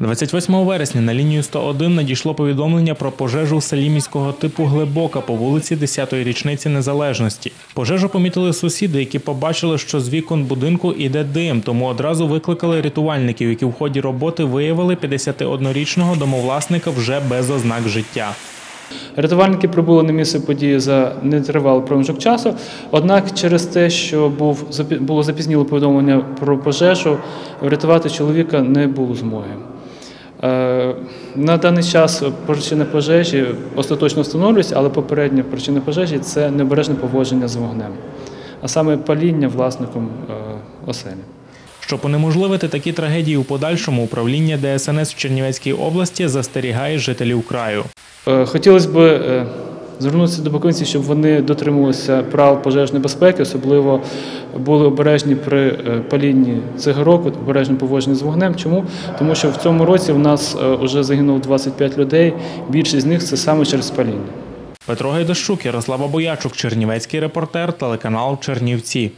28 вересня на лінію 101 надійшло повідомлення про пожежу в селі міського типу Глибока по вулиці 10-ї річниці Незалежності. Пожежу помітили сусіди, які побачили, що з вікон будинку іде дим, тому одразу викликали рятувальників, які в ході роботи виявили 51-річного домовласника вже без ознак життя. Рятувальники прибули на місце події за нетривалий проміжок часу. Однак, через те, що був було запізніле повідомлення про пожежу, врятувати чоловіка не було змоги. Е, На даний час причини пожежі остаточно встановлюються, але попередня причина пожежі це необережне поводження з вогнем, а саме паління власником е, оселі. Щоб унеможливити такі трагедії у подальшому, управління ДСНС в Чернівецькій області застерігає жителів краю. Е, Хотілося б звернутися до покинців, щоб вони дотримувалися правил пожежної безпеки, особливо були обережні при е, палінні цигарок, обережні поводженні з вогнем. Чому? Тому що в цьому році в нас вже загинуло 25 людей, більшість з них це саме через паління. Петро Гайдащук, Ярослава Боячук, Чернівецький репортер, телеканал Чернівці.